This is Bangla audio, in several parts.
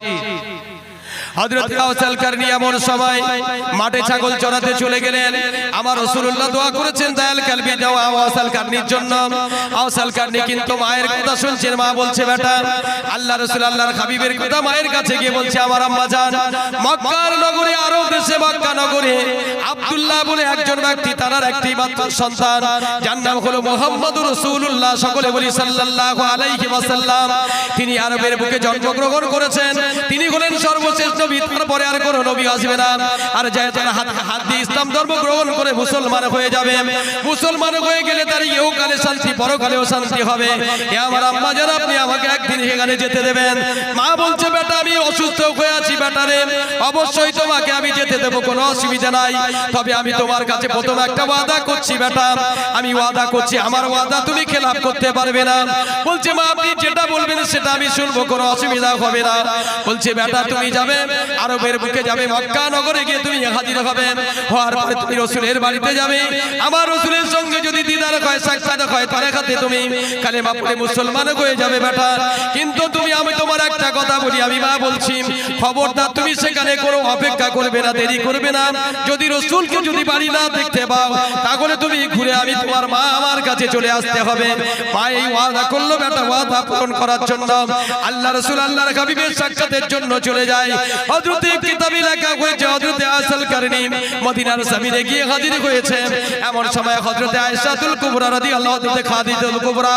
Hey. হযরত কাউসাল এমন মাঠে ছাগল চড়াতে চলে গেলেন। আমার রাসূলুল্লাহ দোয়া করেছেন দয়াল কালবি দাও আওয়াসাল জন্য। আওয়াসাল কিন্তু মায়ের কথা শুনছেন, মা বলছে, বেটা, আল্লাহ রাসূল আল্লাহর কথা মায়ের কাছে গিয়ে বলছে, আমার আম্মা জান মক্কার নগরে দেশে মক্কা নগরে বলে একজন ব্যক্তি তার একটি মাত্র সন্তান, যার নাম হলো মুহাম্মদুর রাসূলুল্লাহ। সকলে বলি, সাল্লাল্লাহু আলাইহি তিনি আরবের বুকে জন্মগ্রহণ করেছেন। তিনি হলেন সর্বশেষ নবী তারপরে আর কোনো নবী আসবে না। আর যে যারা হাত হাত দিয়ে ইসলাম ধর্ম গ্রহণ করে মুসলমান হয়ে যাবে। মুসলমান হয়ে গেলে তার ইহকালে শান্তি, পরকালেও শান্তি হবে। এ আমার আম্মা যেন আপনি আমাকে একদিন সেখানে যেতে দেবেন। মা বলছে, বেটা, আমি অসুস্থ হয়ে আছি বেটারে অবশ্যই তোমাকে আমি যেতে দেবো, কোনো অসুবিধা নাই। তবে আমি তোমার কাছে প্রথম একটা ওয়াদা করছি, বেটা। আমি ওয়াদা করছি, আমার ওয়াদা তুমি খেলাপ করতে পারবে না। বলছে, মা, আপনি যেটা বলবেন সেটা আমি শুনব, কোনো অসুবিধা হবে না। বলছে, বেটা, তুমি যাবে আরবের বুকে যাবে, মক্কা নগরে গিয়ে তুমি হাজির হবে হওয়ার পরে তুমি রসুলের বাড়িতে যাবে। আমার রসুলের যদি রসুলকে যদি বাড়ি না দেখতে পাও, তাহলে তুমি ঘুরে আমি তোমার মা আমার কাছে চলে আসতে হবে। করল বেটা, ওয়াদা পূরণ করার জন্য। আল্লাহ রসুল আল্লাহর হাবিবের সাক্ষাতের জন্য চলে যায়। হযরতে কিতাবে লেখা হয়েছে, হযরতে আসল কারণী, মদিনার জমিনে গিয়ে হাজির হয়েছে। এমন সময় হযরতে আয়েশাতুল কুবরা রাদিয়াল্লাহু তাআলা খাদিজাতুল কুবরা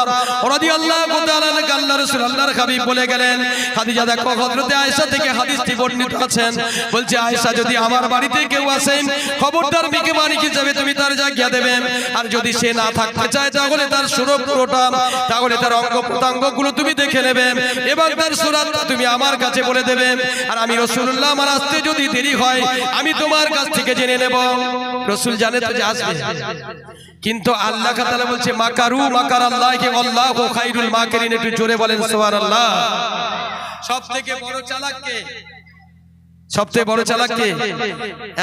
রাদিয়াল্লাহু তাআলা আল্লাহ রাসূল আল্লাহর হাবিব বলে গেলেন, খাদিজা দেখো, হযরতে আয়েশা থেকে হাদিসটি বর্ণিত আছেন বলছে, আয়েশা, যদি আমার বাড়িতে কেউ আসেন, খবরদার মিকে মানিক হিসাবে তুমি তার জায়গা দেবে। আর যদি সে না থাকতে চায়, তাহলে তার সুরক্ষটা তাহলে তার অঙ্গ প্রত্যঙ্গগুলো তুমি দেখে নেবে। এবং তার সুরাতটা তুমি আমার কাছে বলে দেবে। আর আমি রসুল্লাহ আমার আসতে যদি দেরি হয়, আমি তোমার কাছ থেকে জেনে নেব। রসুল জানে তো যে আসবে। কিন্তু আল্লাহ তাআলা বলছে, মাকারু মাকার আল্লাহ কে আল্লাহ খাইরুল মাকিরিন। একটু জোরে বলেন, সুবহানাল্লাহ। সব থেকে বড় চালাক কে? সবচেয়ে বড় চালাক কে?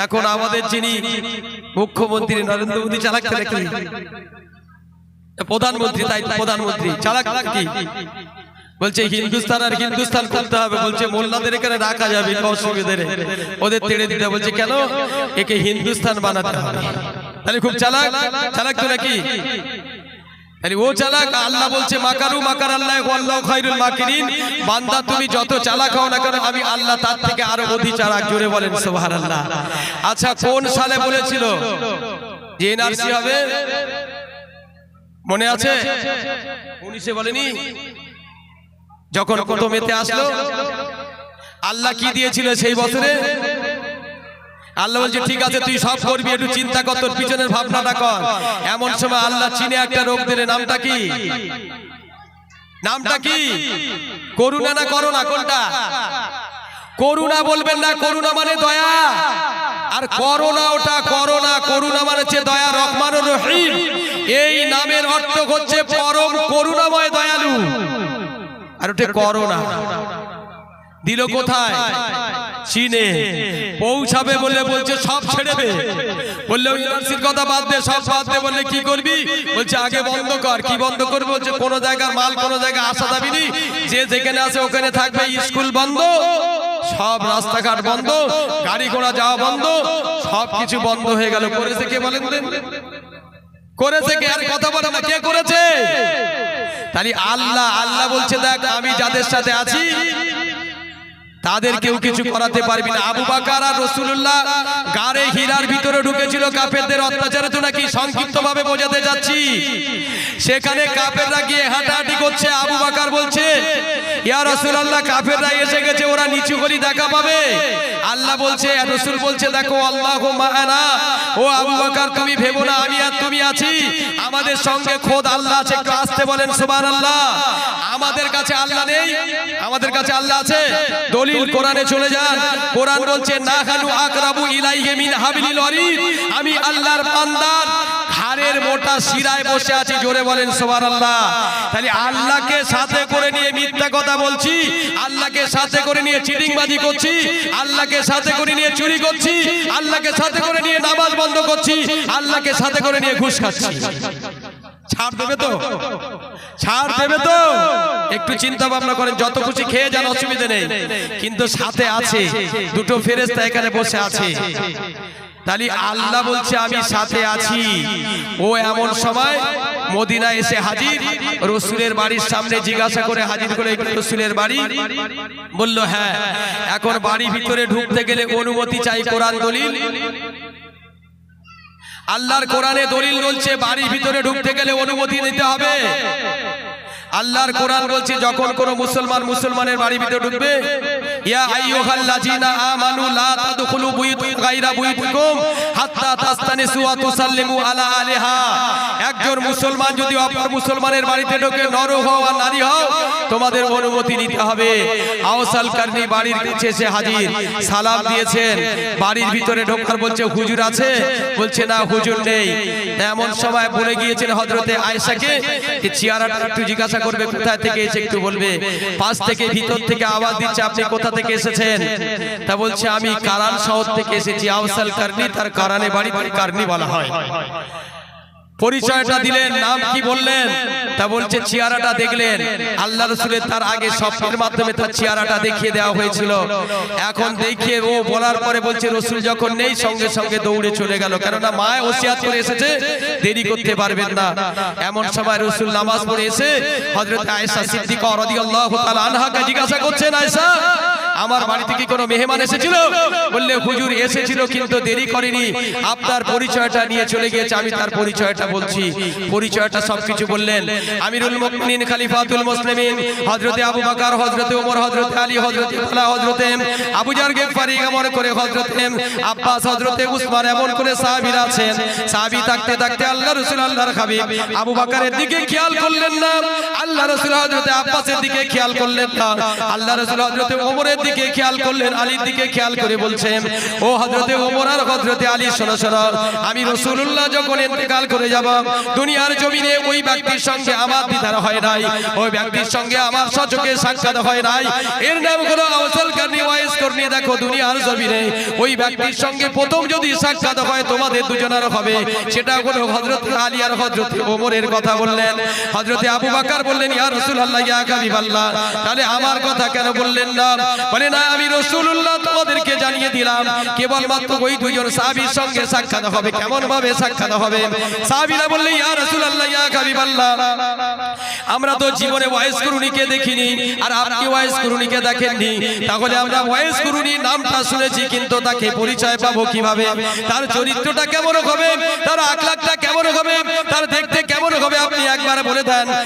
এখন আমাদের যিনি মুখ্যমন্ত্রী নরেন্দ্র মোদী চালাক কে নাকি? প্রধানমন্ত্রী, তাই প্রধানমন্ত্রী। চালাক কি? বলছে, হিন্দুস্তান আর হিন্দুস্তান করতে হবে। বলছে, মোল্লাদের এখানে রাখা যাবে অসুবিধে ওদের তেড়ে দিতে বলছে, কেন? একে হিন্দুস্তান বানাতে হবে। তাহলে খুব চালাক চালাক তো নাকি? ও চালাক আল্লাহ বলছে মাকারু মাকার আল্লাহ আল্লাহ খাইরুল মাকিরিন। বান্দা তুমি যত চালাক হও না কেন আমি আল্লাহ তার থেকে আরও অধিক চালাক জোরে বলেন সুবহানাল্লাহ। আচ্ছা কোন সালে বলেছিল? যে এনআরসি হবে? মনে আছে? উনিশে বলেনি? যখন প্রথম এতে আসলো আল্লাহ কি দিয়েছিল সেই বছরে? আল্লাহ বলছে ঠিক আছে তুই সব করবি একটু চিন্তা কর তোর পিছনের ভাবনাটা কর। এমন সময় আল্লাহ চিনে একটা রোগ দিলে নামটা কি? নামটা কি? করুণা না করোনা কোনটা? করুণা বলবেন না করুণা মানে দয়া। আর করোনা ওটা করোনা করুণা মানে হচ্ছে দয়া রহমান রহিম। এই নামের অর্থ হচ্ছে পরম করুণাময় দয়ালু। আর ওটা করোনা। দিল কোথায়? চীনে। পৌঁছাবে বলে বলছে, সব ছেড়ে দে। বললে ইউনিভার্সিটির কথা বাদ দে, সব বাদ দে। বললে কি করবি? বলছে, আগে বন্ধ কর। কি বন্ধ করবি? বলছে, কোন জায়গার মাল, কোন জায়গায় আসা যাবি নি? যে যেখানে আছে ওখানে থাকবে, স্কুল বন্ধ। সব রাস্তাঘাট বন্ধ। গাড়ি ঘোড়া যাওয়া বন্ধ। সব কিছু বন্ধ হয়ে গেল। করেছে কে বলেন করেছে কে? আর কথা বলে না, কে করেছে? তাহলে আল্লাহ আল্লাহ বলছে, দেখ, আমি যাদের সাথে আছি তাদের কেউ কিছু করাতে পারবি না। আবু বাকার আর রসুল্লাহ গাড়ে হীরার ভিতরে ঢুকেছিল কাপেরদের অত্যাচারে তো নাকি সংক্ষিপ্ত ভাবে বোঝাতে যাচ্ছি। সেখানে কাপেররা গিয়ে হাঁটাহাঁটি করছে। আবু বাকার বলছে ইয়া রসুল্লাহ কাফেররা এসে গেছে, ওরা নিচু গলি দেখা পাবে। আল্লাহ বলছে রসুল বলছে, দেখো, আল্লাহ ও আবু বাকার, তুমি ভেবো না, আমি আর তুমি আছি। আমাদের সঙ্গে খোদ আল্লাহ আছে আসতে বলেন সুবান আল্লাহ আমাদের কাছে আল্লাহ নেই, আমাদের কাছে আল্লাহ আছে। দলিল কোরআনে চলে যান। কোরআন বলছে না খানু আকরাবু ইলাইহি মিন হাবিলিল ওয়ারিদ আমি আল্লাহর বান্দার হাড়ের মোটা শিরায় বসে আছি, জোরে বলেন সুবহানাল্লাহ। তাহলে আল্লাহকে সাথে করে নিয়ে মিথ্যা কথা বলছি, আল্লাহকে সাথে করে নিয়ে চিটিংবাজি করছি, আল্লাহকে সাথে করে নিয়ে চুরি করছি, আল্লাহকে সাথে করে নিয়ে নামাজ বন্ধ করছি, আল্লাহকে সাথে করে নিয়ে ঘুষ খাচ্ছি। ছাড় দেবে তো? ছাড় দেবে তো? একটু চিন্তা ভাবনা করেন, যত খুশি খেয়ে যান, অসুবিধা নেই। কিন্তু সাথে আছে, দুটো ফেরেস্তা এখানে বসে আছে। তাহলে আল্লাহ বলছে আমি সাথে আছি। ও এমন সময় মদিনা এসে হাজির রসুলের বাড়ির সামনে জিজ্ঞাসা করে হাজির করে রসুলের বাড়ি। বলল হ্যাঁ এখন বাড়ি ভিতরে ঢুকতে গেলে অনুমতি চাই কোরআন দলিল। আল্লাহর কোরআনে দলিল বলছে বাড়ির ভিতরে ঢুকতে গেলে অনুমতি নিতে হবে। আল্লাহর কোরআন বলছে যখন কোন মুসলমান মুসলমানের বাড়ির ভিতরে ঢুকবে ইয়া আইয়ুহাল্লাযীনা আমানু লা তাদখুলু গায়রা বুয়ুতিকুম হাত্তা তাস্তানিসু ওয়া তুসাল্লিমু আলা আলিহা। একজন মুসলমান যদি অপর মুসলমানের বাড়িতে ঢোকে নর হও আর নারী হও তোমাদের অনুমতি নিতে হবে। আওসাল কারনি বাড়ির কাছে এসে হাজির। সালাম দিয়েছেন। বাড়ির ভিতরে ঢোকার বলছে হুজুর আছে? বলছে না হুজুর নেই। এমন সময় বলে গিয়েছেন হজরতে আয়েশাকে যে চেয়ারাটা একটু জিজ্ঞাসা করবে কোথায় থেকে এসে একটু বলবে? পাশ থেকে ভিতর থেকে আওয়াজ দিচ্ছে, আপনি কোথা থেকে এসেছেন? তা বলছে, আমি কারান শহর থেকে এসেছি, আওসাল কারনি, তার কারানে বাড়ি বাড়ি কারনি বলা হয়। পরিচয়টা দিলেন নাম কি বললেন? তা বলছে চেহারাটা দেখলেন। আল্লাহ রসুলের তার আগে স্বপ্নের মাধ্যমে তার চেহারাটা দেখিয়ে দেওয়া হয়েছিল। এখন দেখিয়ে ও বলার পরে বলছে রসুল যখন নেই সঙ্গে সঙ্গে দৌড়ে চলে গেল। কেননা মায় ওসিয়াত করে এসেছে দেরি করতে পারবেন না। এমন সময় রসুল নামাজ পড়ে এসে হযরত আয়েশা সিদ্দিকা রাদিয়াল্লাহু তাআলা আনহাকে জিজ্ঞাসা করছেন আয়েশা আমার বাড়িতে কি কোনো মেহমান এসেছিল? বললে হুজুর এসেছিল কিন্তু দেরি করেনি। আপনার পরিচয়টা নিয়ে চলে গিয়েছে আমি তার পরিচয়টা বলছি। পরিচয়টা সবকিছু বললেন। আমিরুল মুমিনিন খলিফাতুল মুসলিমিন হযরতে আবু বকর হযরতে ওমর হযরতে আলী হযরতে তালা হযরতে আবু জার গেফারি এমন করে হযরতে আব্বাস হযরতে উসমান এমন করে সাহাবীরা আছেন। সাহাবী থাকতে থাকতে আল্লাহ রাসূল আল্লাহর হাবিব আবু বকরের দিকে খেয়াল করলেন না। আল্লাহ রাসূল হযরতে আব্বাসের দিকে খেয়াল করলেন না। আল্লাহ রাসূল হযরতে ওমরের দিকে খেয়াল করলেন, আলীর দিকে খেয়াল করে বলছেন, ও হযরতে ওমর আর হযরতে আলী, শোনো শোনো, আমি রাসূলুল্লাহ যখন ইন্তেকাল করে যাব, দুনিয়ার জমিনে ওই ব্যক্তির সঙ্গে আমার দিদার হয় নাই, ওই ব্যক্তির সঙ্গে আমার সচকে সাক্ষাৎ হয় নাই। এর নাম হলো আওসাল কারনি, ওয়াইস করনি, দেখো, দুনিয়ার জমিনে ওই ব্যক্তির সঙ্গে প্রথম যদি সাক্ষাৎ হয়, তোমাদের দুজনের হবে। সেটা হলো হযরত আলী আর হযরত ওমরের কথা বললেন। হযরতে আবু বকর বললেন, ইয়া রাসূলুল্লাহ, ইয়া হাবিবাল্লাহ। তাহলে আমার কথা কেন বললেন না? বলে না, আমি রাসূলুল্লাহ তোমাদেরকে জানিয়ে দিলাম, কেবলমাত্র ওই দুজন সাহাবীর সঙ্গে সাক্ষাৎ হবে কেমন ভাবে সাক্ষাৎ হবে? সাহাবীরা বললেন ইয়া রাসূলুল্লাহ, ইয়া হাবিবাল্লাহ, আমরা তো জীবনে ওয়াইস কুরুনিকে দেখিনি, আর আপনি ওয়াইস কুরুনিকে দেখেননি। তাহলে আমরা ওয়াইস কুরুনি নামটা শুনেছি, কিন্তু তাকে পরিচয় পাবো কীভাবে? তার চরিত্রটা কেমন হবে? তার আকলাকটা কেমন হবে? তার দেখতে কেমন হবে? আপনি একবার বলে দেন। আল্লাহ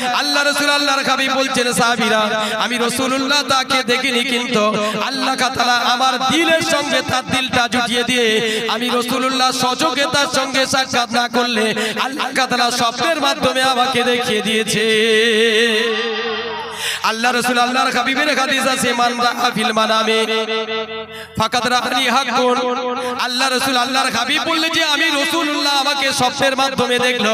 আমি রসুল্লাহ তাকে দেখিনি কিন্তু আল্লাহ তাআলা আমার দিলের সঙ্গে তার দিলটা জুটিয়ে দিয়ে আমি রসুল্লাহ সচকে সঙ্গে সাক্ষাৎ করলে আল্লাহ তাআলা স্বপ্নের মাধ্যমে আমাকে দেখিয়ে দিয়েছে। আল্লাহ রসুল আল্লাহর হাবিবের হাদিস আছে, মান রাআ ফিল মানামে ফাকাদ রাআনি হাক্কুন। আল্লাহ রসুল আল্লাহর হাবিব বললে যে, আমি রাসূলুল্লাহ আমাকে স্বপ্নের মাধ্যমে দেখল।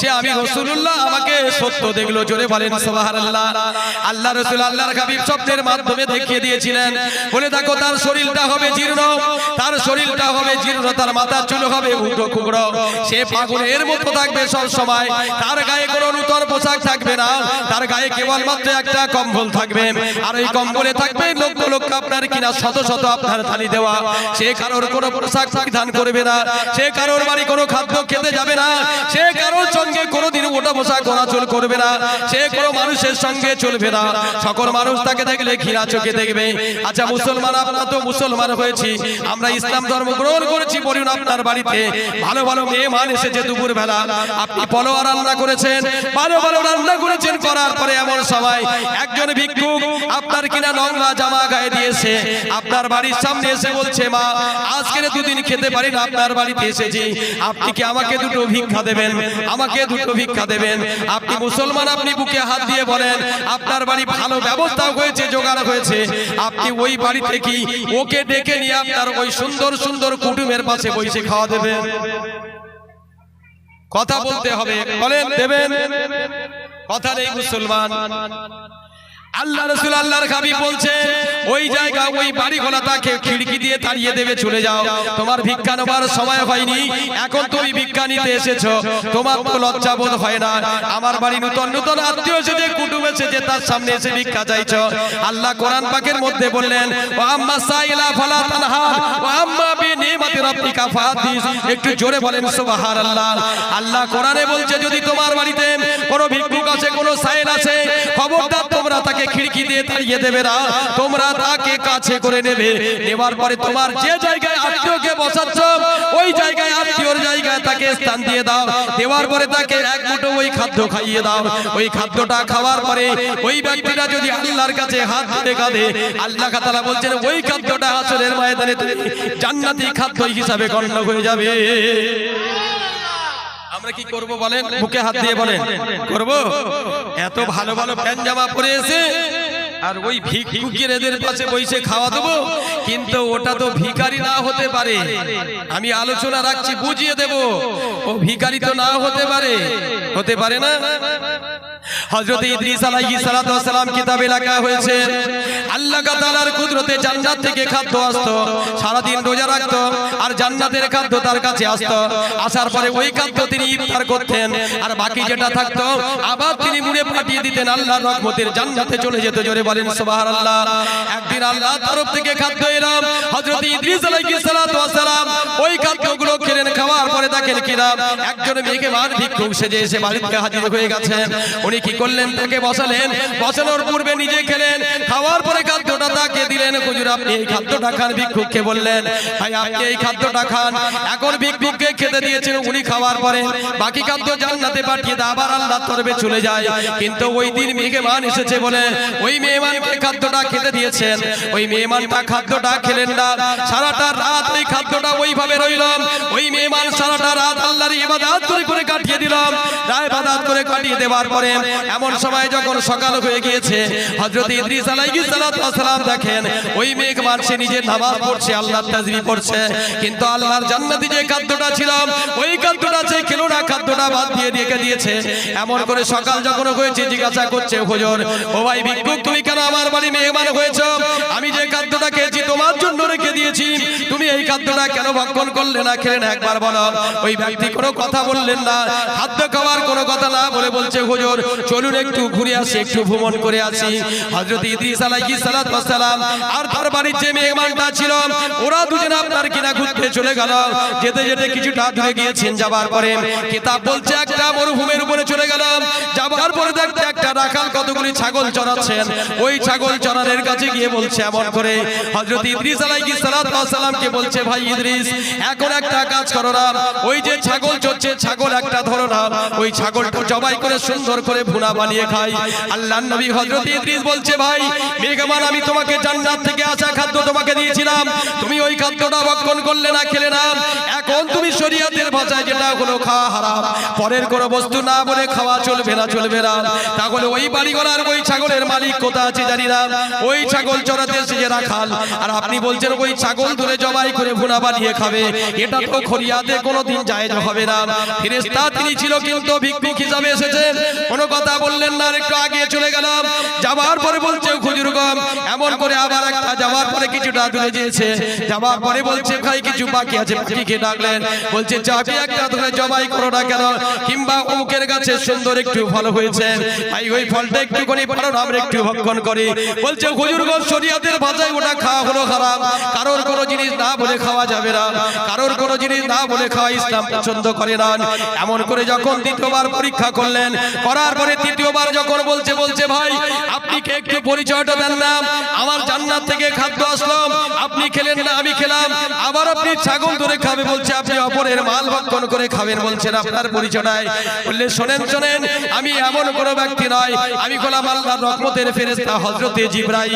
সে আমি রাসূলুল্লাহ আমাকে সত্য দেখল। জোরে বলেন, সুবহানাল্লাহ। আল্লাহ রসুল আল্লাহর হাবিব স্বপ্নের মাধ্যমে দেখিয়ে দিয়েছিলেন। বলে, দেখো, তার শরীরটা হবে জীর্ণ। তার শরীরটা হবে জীর্ণ। তার মাথার চুল হবে উগ্র কুগ্র সে পাগলের মতো থাকবে সব সময় তার গায়ে কোনো নূতন পোশাক থাকবে না। তার গায়ে কেবলমাত্র একটা কম্বল থাকবে আর ওই কম্বলে থাকবে লক্ষ লক্ষ আপনার কিনা শত শত আপনার থালি দেওয়া। সে কারোর কোনো পোশাক পরিধান করবে না সে কারোর বাড়ি কোনো খাদ্য খেতে যাবে না সে কারোর সঙ্গে কোনোদিন ওটা পোশাক চোল করবে না সে কোনো মানুষের সঙ্গে চলবে না। সকল মানুষ তাকে দেখলে ঘৃণা চোখে দেখবে। আচ্ছা মুসলমান আপনার তো মুসলমান হয়েছি আমরা ইসলাম ধর্ম গ্রহণ করেছি বলুন আপনার বাড়িতে। ভালো ভালো মেহমান এসেছে দুপুর বেলা আপনি পলোয়া রান্না করেছেন ভালো ভালো রান্না করেছেন করার পরে এমন সময় একজন ভিক্ষুক আপনার কিনা নোংরা জামা গায়ে দিয়েছে, আপনার বাড়ির সামনে এসে বলছে, মা, আজকের দুদিন খেতে পারি না, আপনার বাড়িতে এসেছি। আপনি কি আমাকে দুটো ভিক্ষা দেবেন? আমাকে দুটো ভিক্ষা দেবেন। আপনি মুসলমান, আপনি বুকে হাত দিয়ে বলেন, আপনার বাড়ি ভালো ব্যবস্থা হয়েছে, জোগাড় হয়েছে। আপনি ওই বাড়িতে কি ওকে ডেকে নিয়ে আপনার ওই সুন্দর সুন্দর কুটুমের পাশে বসে খাওয়া দেবেন? কথা বলতে হবে। বলেন, দেবেন? কথা নেই মুসলমান। আল্লাহ রসুল আল্লাহর হাবিব বলছে, ওই জায়গা, ওই বাড়ি ঘোলা তাকে খিড়কি দিয়ে তাড়িয়ে দেবে, চলে যাও। তোমার ভিক্ষা নেবার সময় হয়নি, এখন তুমি ভিক্ষা নিতে এসেছ। তোমার তো লজ্জা বোধ হয় না। আমার বাড়ি নতুন নতুন আত্মীয় এসেছে কুটুম এসেছে তার সামনে এসে ভিক্ষা চাইছো। আল্লাহ কোরআন পাকের মধ্যে বললেন ও আম্মা সাইলা ফালা তানহার ও আম্মা বি নিমাতি রাব্বিকা ফাহাদিস। একটু জোরে বলেন, সুবহানাল্লাহ। আল্লাহ কোরআনে বলছে, যদি তোমার বাড়িতে কোনো ভিক্ষুক আছে, কোনো সাইল আছে, খবরদার তোমরা তাকে খিড়কি দিয়ে তাড়িয়ে দেবে না। তোমরা তাকে কাছে করে নেবে। নেবার পরে তোমার যে জায়গায় আত্মীয়কে বসাচ্ছ, ওই জায়গায় আত্মীয়র জায়গায় তাকে স্থান দিয়ে দাও। দেওয়ার পরে তাকে এক মুঠো ওই খাদ্য খাইয়ে দাও। ওই খাদ্যটা খাওয়ার পরে ওই ব্যক্তিটা যদি আল্লাহর কাছে হাত ধরে কাঁদে, আল্লাহ তাআলা বলছেন, ওই খাদ্যটা হাসরের ময়দানে জান্নাতি খাদ্য হিসাবে গণ্য হয়ে যাবে। আমরা কি করব বলেন? মুখে হাত দিয়ে বলেন। করব? এত ভালো ভালো প্যান জামা পরে এসে আর ওই ভিক্ষুকের এদের পাশে বসে খাওয়া দেবো কিন্তু ওটা তো ভিকারি না হতে পারে। আমি আলোচনা রাখছি বুঝিয়ে দেব। ও ভিকারি তো না হতে পারে। হতে পারে না? হযরত ইদ্রিস আলাইহিস সালাতু ওয়াস সালাম কিতাবে লেখা হয়েছে আল্লাহ তাআলার কুদরতে জান্নাত থেকে খাদ্য আসতো সারা দিন রোজা রাখতো আর জান্নাতের খাদ্য তার কাছে আসতো। আসার পরে ওই খাদ্য তিনি ইফতার করতেন আর বাকি যেটা থাকতো আবার তিনি মুড়ে পাঠিয়ে দিতেন আল্লাহর রহমতের জান্নাতে চলে যেত। জোরে বলেন সুবহানাল্লাহ। একদিন আল্লাহর তরফ থেকে খাদ্য এলাম হযরত ইদ্রিস আলাইহিস সালাতু ওয়াস সালাম ওই খাদ্যগুলো খেলেন খাওয়ার পরে দেখেন কিনা একজন মেয়েকে মান ভিক্ষুক সেজে এসে বাড়িতে হাজির হয়ে গেছেন উনি কি করলেন? তাকে বসালেন। বসানোর পূর্বে নিজে খেলেন। খাওয়ার পরে খাদ্যটা তাকে দিলেন। হুজুর, আপনি এই খাদ্যটা খান, ভিক্ষুককে বললেন। ভাই, আপনি এই খাদ্যটা খান। এখন ভিক্ষুককে খেতে দিয়েছেন, উনি খাওয়ার পরে। বাকি খাদ্য জান্নাতে পাঠিয়ে দিয়ে আবার আল্লাহর তরফে চলে যায়। কিন্তু ওই দিন মেহমান এসেছে বলে ওই মেহমানকে খাদ্যটা খেতে দিয়েছেন? ওই মেহমানটা খাদ্যটা খেলেন না। সারাটা রাত ওই খাদ্যটা ওইভাবে রইলাম ওই মেহমান সারাটা রাত আল্লাহর ইবাদত করে করে কাটিয়ে দিলাম রায় ইবাদত করে কাটিয়ে দেওয়ার পরে এমন সময় যখন সকাল হয়ে গিয়েছে হযরত ইদ্রিস আলাইহিস সালাম দেখেন ওই মেঘমান সে নিজে নামাজ পড়ছে আল্লাহর তাজবি পড়ছে কিন্তু আল্লাহর জান্নাতি যে খাদ্যটা ছিলাম ওই খাদ্যটা যে খেলো না খাদ্যটা বাদ দিয়ে রেখে দিয়েছে। এমন করে সকাল যখন হয়েছে জিজ্ঞাসা করছে হুজুর ও ভাই ভিক্ষুক তুমি কেন আমার বাড়ি মেহমান হয়েছো? আমি যে খাদ্যটা খেয়েছি তোমার জন্য রেখে দিয়েছি তুমি এই খাদ্যটা কেন ভক্ষণ করলে না খেলে না একবার বলো ওই ব্যক্তি কোনো কথা বললেন না খাদ্য খাওয়ার কোনো কথা না বলে বলছে, হুজুর, চলুন একটু ঘুরে আসি, একটু ভ্রমণ করে আসি। হযরত ইদ্রিস আলাইহিস সালাতু ওয়াস সালাম আর তার বাড়ির যে মেহমানটা ছিল, ওরা দুজন আপনার কিনা ঘুরতে চলে গেল। যেতে যেতে কিছুটা দূরে গিয়েছেন, যাবার পরে কিতাব বলছে, একটা মরুভূমির উপরে চলে গেল যাবার পরে দেখতে একটা রাখাল কতগুলি ছাগল চড়াচ্ছেন। ওই ছাগল চড়ানোর কাছে গিয়ে বলছে এমন করে হযরত ইদ্রিস আলাইহিস সালাতু ওয়াস সালামকে বলছে, ভাই ইদ্রিস, এখন একটা কাজ করো না। ওই যে ছাগল চড়ছে, ছাগল একটা ধরো না। ওই ছাগলটা জবাই করে সুন্দর করে ভুনা বানিয়ে খাই। আল্লাহর নবী হযরত ইদ্রিস বলছে, ভাই, মেঘমান, আমি তোমাকে জান্নাত থেকে আসা খাদ্য তোমাকে দিয়েছিলাম। তুমি ওই খাদ্যটা ভক্ষণ করলে না, খেলে না। এখন তুমি শরীয়তের ভাষায় যেটা হলো খাওয়া হারাম। পরের কোনো বস্তু না বলে খাওয়া চলবে না চলবে না। তাহলে ওই বাড়িওয়ালার ওই ছাগলের মালিক কোথা আছে জানি না। ওই ছাগল চড়াতে এসে যে রাখাল। আর আপনি বলছেন, ওই ছাগল ধরে জবাই করে ভুনা বানিয়ে খাবে। এটা তো খরিয়াতে কোনোদিন জায়েজ হবে না। ফেরেশতা তিনি ছিল কিন্তু ভিক্ষুক হিসাবে এসেছেন। কোনো কথা বললেন না আরেকটু আগে চলে গেলাম। যাবার পরে বলছে গম এমন করে আবার একটা যাওয়ার পরে কিছুটা দূরে যেয়েছে যাওয়ার পরে বলছে, ভাই, কিছু বাকি আছে। পাখিকে ডাকলেন? বলছে চাবি একটা ধরে জবাই করো না কেন? কিংবা অমুকের গাছে সুন্দর একটু ফল হয়েছে। ভাই, ওই ফলটা একটুখানি পারো না, আমরা একটু ভক্ষণ করি। বলছে, হুজুর গো, শরীয়তের ভাষায় ওটা খাওয়া হলো খারাপ কারোর কোনো জিনিস না বলে খাওয়া যাবে না। কারোর কোনো জিনিস না বলে খাওয়া ইসলাম পছন্দ করে না। এমন করে যখন দ্বিতীয়বার পরীক্ষা করলেন, করার পরে তৃতীয়বার যখন বলছে বলছে, ভাই, আপনি কে একটু পরিচয়টা দেন না? আমার জান্নাত থেকে খাদ্য আসলাম। আপনি খেলেন না, আমি খেলাম। আবার আপনি ছাগল ধরে খাবে বলছে, আপনি অপরের মাল ভক্ষণ করে খাবেন বলছেন আপনার পরিচয় বললে, শোনেন শোনেন, আমি এমন কোনো ব্যক্তি নয়। আমি গোলাম আল্লাহ রহমতের ফেরেস্তা হজরতে জিব্রাইল।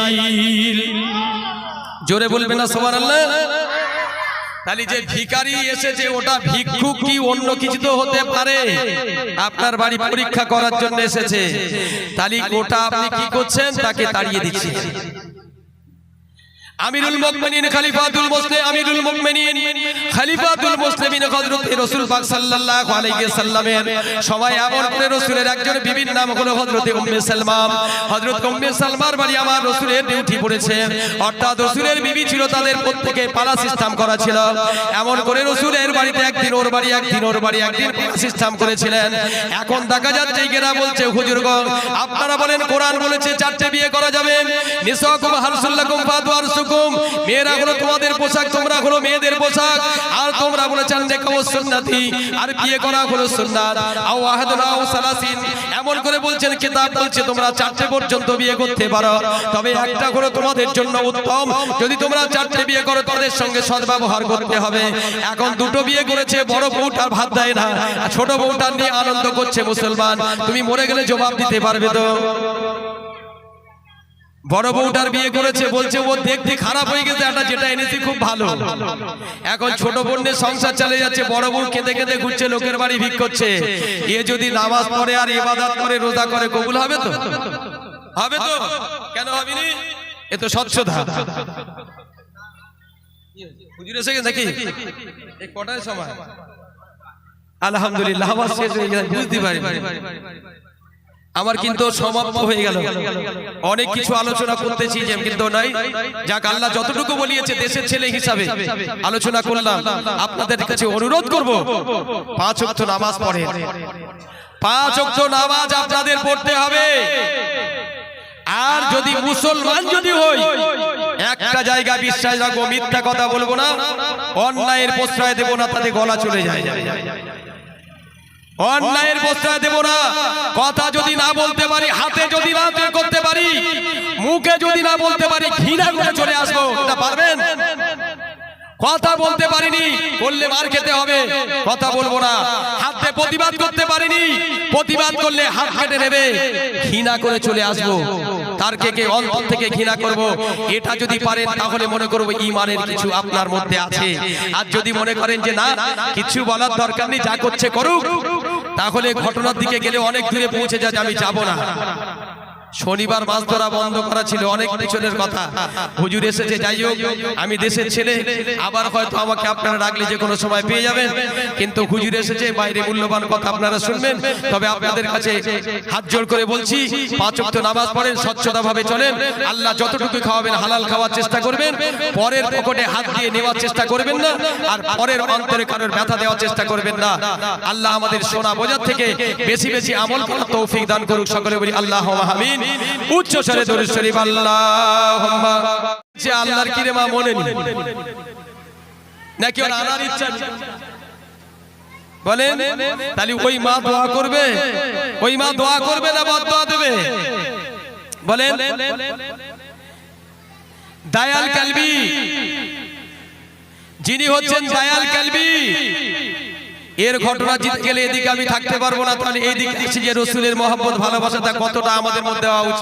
জোরে বলবেন না, সুবহানাল্লাহ? তাহলে যে ভিকারি এসেছে ওটা ভিক্ষুক কি অন্য কিছু তো হতে পারে? আপনার বাড়ি পরীক্ষা করার জন্য এসেছে। তাহলে ওটা আপনি কি করছেন? তাকে তাড়িয়ে দিচ্ছেন আমিরুল মুমিনিন, খলিফাতুল মুসলিম, আমিরুল মুমিনিন, খলিফাতুল মুসলিমিন হযরত রাসূল পাক সাল্লাল্লাহু আলাইহি সাল্লামের সবাই রাসূলের একজন নাম হলো হযরত উম্মে সালমা হযরত উম্মে সালমার বাড়ি আমার রাসূলের ডিউটি পড়েছে। অর্থাৎ রাসূলের বিবি ছিল তাদের প্রত্যেকে পালা সিস্টেম করা ছিল। এমন করে রাসূলের বাড়িতে একদিন ওর বাড়ি, একদিন ওর বাড়ি, একদিন সিস্টেম করেছিলেন। এখন দেখা যাচ্ছে এরা বলছে, হুজুরগণ, আপনারা বলেন কোরআন বলেছে, চারটে বিয়ে করা যাবে? নিসাকুম ফাদওয়ারসুকুম মেয়েরা হলো তোমাদের পোশাক, তোমরা হলো মেয়েদের পোশাক। আর তোমরা বলেছেন যে কাউ সুন্নতি। আর বিয়ে করা হলো সুন্নাত। এমন করে বলছেন, কিতাব বলছে, তোমরা চারটে পর্যন্ত বিয়ে করতে পারো। তবে একটা করে তোমাদের জন্য উত্তম। যদি তোমরা চারটে বিয়ে করো, তাদের সঙ্গে সদ্ব্যবহার করতে হবে। এখন দুটো বিয়ে করেছে, বড় বউটার ভাত দেয় না। ছোট বউটার নিয়ে আনন্দ করছে মুসলমান। তুমি মরে গেলে জবাব দিতে পারবে তো? বড় বউটার বিয়ে করেছে বলছে ও দেখতে খারাপ হয়ে গেছে একটা যেটা এনেছি খুব ভালো। এখন ছোট বোনের সংসার চলে যাচ্ছে বড় বউ কেঁদে কেঁদে ঘুরছে লোকের বাড়ি ভিক করছে। এ যদি নামাজ পড়ে আর ইবাদত করে রোজা করে কবুল হবে তো? হবে তো? কেন হবে নি? এ তো স্বচ্ছতা হুজুর এসে নাকি? সময়? আলহামদুলিল্লাহ আবার শেষ হয়ে গেছে বুঝতে পারি আমার কিন্তু সমাপ্ত হয়ে গেল। অনেক কিছু আলোচনা করতেছি যে কিন্তু নাই। যাক আল্লাহ যতটুকু বলিয়েছে দেশের ছেলে হিসাবে আলোচনা করলাম। আপনাদের কাছে অনুরোধ করব। পাঁচ ওয়াক্ত নামাজ পড়ে। পাঁচ ওয়াক্ত নামাজ আপনাদের পড়তে হবে। আর যদি মুসলমান যদি হই একটা জায়গা বিশ্বাস রাখব মিথ্যা কথা বলব না। অন্যায়ের প্রশ্রয় দেবো না তাতে গলা চলে যায়। অন্যায়ের প্রশ্রয় দেব না। কথা যদি না বলতে পারি, হাতে যদি না করতে পারি, মুখে যদি না বলতে পারি, ঘৃণা করে চলে আসব। এটা পারবেন? কথা বলতে পারিনি বললে মার খেতে হবে। কথা বলব না। হাতে প্রতিবাদ করতে পারিনি, প্রতিবাদ করলে হাত কেটে নেবে। ঘৃণা করে চলে আসব। তার কে কে অন্তর থেকে ঘৃণা করব? এটা যদি পারেন, তাহলে মনে করব ইমানের কিছু আপনার মধ্যে আছে। আর যদি মনে করেন যে না, কিছু বলার দরকার নেই, যা করছে করুক। তাহলে ঘটনার দিকে গেলে অনেক দূরে পৌঁছে যায় যে আমি যাব না। শনিবার মাছ ধরা বন্ধ করা ছিল, অনেক পিছনের কথা। হুজুর এসেছে, যাই হোক, আমি দেশের ছেলে, আবার হয়তো আমাকে আপনারা ডাকলে যে কোনো সময় পেয়ে যাবেন। কিন্তু হুজুর এসেছে, বাইরে মূল্যবান কথা আপনারা শুনবেন। তবে আপনাদের কাছে হাত জোর করে বলছি, পাঁচ ওয়াক্ত নামাজ পড়েন স্বচ্ছতা ভাবে চলেন। আল্লাহ যতটুকু খাওয়াবেন, হালাল খাওয়ার চেষ্টা করবেন। পরের পকেটে হাত দিয়ে নেওয়ার চেষ্টা করবেন না, আর পরের অন্তরে কারোর ব্যথা দেওয়ার চেষ্টা করবেন না। আল্লাহ আমাদের সোনা বোঝার থেকে বেশি বেশি আমল করার তৌফিক দান করুক, সকলে বলি আল্লাহ আমিন। উচ্চ স্বরে দরুদ শরীফ, আল্লাহুম্মা। যে আল্লাহর মা মনে নি নাকি আনার ইচ্ছা বলেন, তাহলে ওই মা দোয়া করবে? ওই মা দোয়া করবে না বদ দোয়া দেবে? বলেন, দায়াল কালবি। যিনি হচ্ছেন দায়াল কালবি এর ঘটনা জিতে গেলে এদিকে আমি থাকতে পারব না, তাহলে এইদিকে দেখছি যে রসুলের মহব্বত, ভালোবাসাটা কতটা আমাদের মধ্যে হওয়া উচিত?